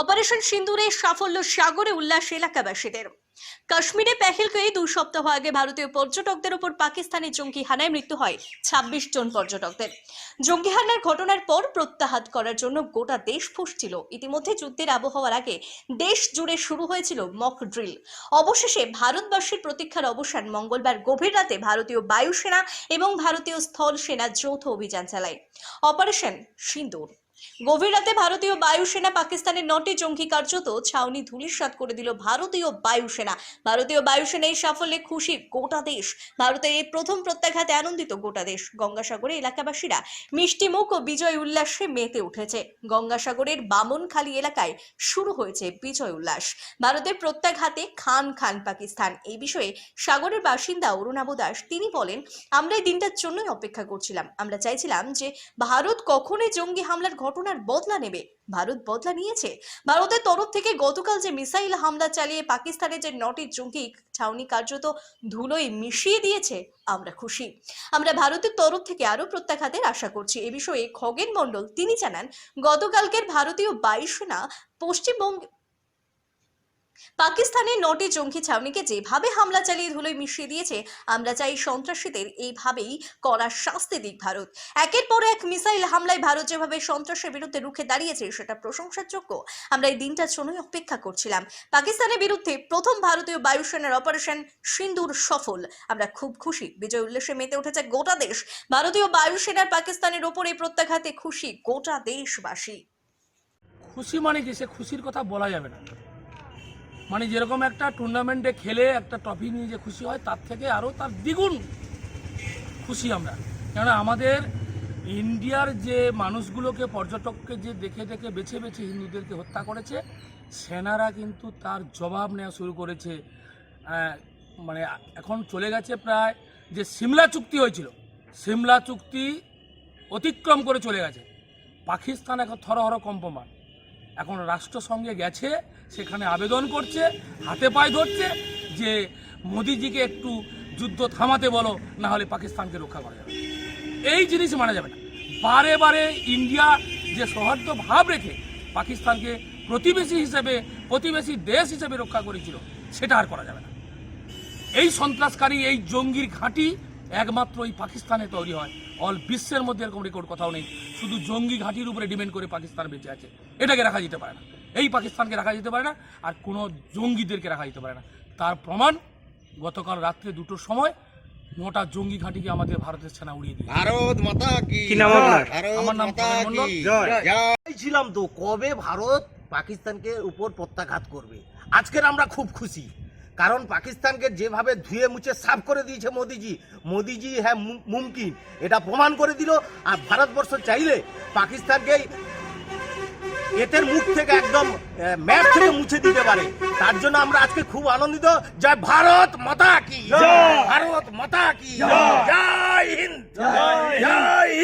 Operation সিন্দুরের সাফল্য সাগরে উল্লাস এলাকাবাসীদের। কাশ্মীরে পেহেলগাঁয়ে দুই সপ্তাহ আগে ভারতীয় পর্যটকদের উপর পাকিস্তানি জঙ্গি হানায় মৃত্যু হয় ছাব্বিশ জন পর্যটকদের। জঙ্গি হানার ঘটনার পর প্রত্যাহাত করার জন্য গোটা দেশ ফুসছিল। ইতিমধ্যে যুদ্ধের আবহাওয়ার আগে দেশ জুড়ে শুরু হয়েছিল মক ড্রিল অবশেষে ভারতবাসীর প্রতীক্ষার অবসান মঙ্গলবার গভীর রাতে ভারতীয় বায়ুসেনা এবং ভারতীয় স্থল সেনা যৌথ অভিযান চালায়। অপারেশন সিন্দুর গভীর রাতে ভারতীয় বায়ুসেনা পাকিস্তানের নটি জঙ্গি কার্যত ছাউনি ধুলিস্বাত করে দিল ভারতীয় বায়ুসেনা ভারতীয় বায়ুসেনা এই সাফল্যে খুশি গোটা দেশ। ভারতের এই প্রথম প্রত্যাঘাতে আনন্দিত গোটা দেশ। গঙ্গাসাগরে এলাকাবাসীরা মিষ্টি মুখ ও বিজয় উল্লাসে মেতে উঠেছে। গঙ্গাসাগরের বামনখালী এলাকায় শুরু হয়েছে বিজয় উল্লাস। ভারতের প্রত্যাঘাতে খান খান পাকিস্তান। এই বিষয়ে সাগরের বাসিন্দা অরুণাব দাস, তিনি বলেন, আমরা এই দিনটার জন্যই অপেক্ষা করছিলাম। আমরা চাইছিলাম যে ভারত কখনই জঙ্গি হামলার ঘটনার বদলা নেবে। ভারত বদলা নিয়েছে। ভারতের তরফ থেকে গতকাল যে মিসাইল হামলা চালিয়ে পাকিস্তানের যে নটি জঙ্গি ছাউনি কার্যত ধুলোয় মিশিয়ে দিয়েছে, আমরা খুশি। আমরা ভারতের তরফ থেকে আরও প্রত্যাঘাতের আশা করছি। এ বিষয়ে খগেন মণ্ডল, তিনি জানান, গতকালকের ভারতীয় বায়ুসেনা পশ্চিমবঙ্গ পাকিস্তানের নটি জঙ্গি ছাউনিকে যেভাবে হামলা চালিয়ে ধুলোয় মিশিয়ে দিয়েছে, আমরা চাই সন্ত্রাসীদের এইভাবেই করার শাস্তি দিক ভারত। একের পর এক মিসাইল হামলায় ভারত যেভাবে সন্ত্রাসের বিরুদ্ধে রুখে দাঁড়িয়েছে, সেটা প্রশংসার যোগ্য আমরা এই দিনটার জন্যই অপেক্ষা করছিলাম। পাকিস্তানের বিরুদ্ধে প্রথম ভারতীয় বায়ুসেনার অপারেশন সিন্দুর সফল। আমরা খুব খুশি। বিজয় উল্লাসে মেতে উঠেছে গোটা দেশ। ভারতীয় বায়ুসেনার পাকিস্তানের ওপর এই প্রত্যাঘাতে খুশি গোটা দেশবাসী। খুশি মানে কি? সে খুশির কথা বলা যাবে না। মানে যেরকম একটা টুর্নামেন্টে খেলে একটা ট্রফি নিয়ে যে খুশি হয়, তার থেকে আরও তার দ্বিগুণ খুশি আমরা। কেননা আমাদের ইন্ডিয়ার যে মানুষগুলোকে, পর্যটককে যে দেখে দেখে বেছে বেছে হিন্দুদেরকে হত্যা করেছে, সেনারা কিন্তু তার জবাব নেওয়া শুরু করেছে। মানে এখন চলে গেছে প্রায় যে সিমলা চুক্তি হয়েছিল। সিমলা চুক্তি অতিক্রম করে চলে গেছে। পাকিস্তান এখন থরহর কম্পমান। এখন রাষ্ট্রসংঘে গেছে সেখানে আবেদন করছে, হাতে পায়ে ধরছে যে মোদিজিকে একটু যুদ্ধ থামাতে বলো, না হলে পাকিস্তানকে রক্ষা করা যাবে। এই জিনিস মানা যাবে না। বারে বারে ইন্ডিয়া যে সৌহার্দ্য ভাব রেখে পাকিস্তানকে প্রতিবেশী হিসেবে, প্রতিবেশী দেশ হিসেবে রক্ষা করেছিল, সেটা আর করা যাবে না। এই সন্ত্রাসকারী, এই জঙ্গির ঘাঁটি একমাত্র এই পাকিস্তানে তৈরি হয়। অল বিশ্বের মধ্যে এরকম রেকর্ড কোথাও নেই। শুধু জঙ্গি ঘাঁটির উপরে ডিপেন্ড করে পাকিস্তান বেঁচে আছে। এটাকে রাখা যেতে পারে না। এই পাকিস্তানকে রাখা যেতে পারে না আর কোনো জঙ্গিদেরকে রাখা যেতে পারে না। তার প্রমাণ গতকাল রাত্রে দুটোর সময় নটা জঙ্গি ঘাঁটিকে আমাদের ভারতের সেনা উড়িয়ে দিয়ে ভারত মাতা কি কি নাম আপনার? আমার নাম। ছিলাম তো কবে ভারত পাকিস্তানকে উপর প্রত্যাঘাত করবে। আজকের আমরা খুব খুশি কারণ পাকিস্তানকে যেভাবে ধুয়ে মুছে সাফ করে দিয়েছে মোদিজি মোদিজি হ্যাঁ মুমকিন এটা প্রমাণ করে দিল। আর ভারতবর্ষ চাইলে পাকিস্তানকে এতের মুখ থেকে একদম ম্যাপ থেকে মুছে দিতে পারে। তার জন্য আমরা আজকে খুব আনন্দিত। জয় ভারত মাতা কি ভারত মাতা কি জয় হিন্দ। জয় হিন্দ।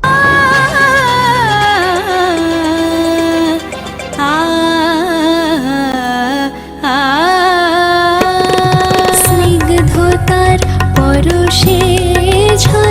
স্নিগ্ধতার পরশে ঝলমলে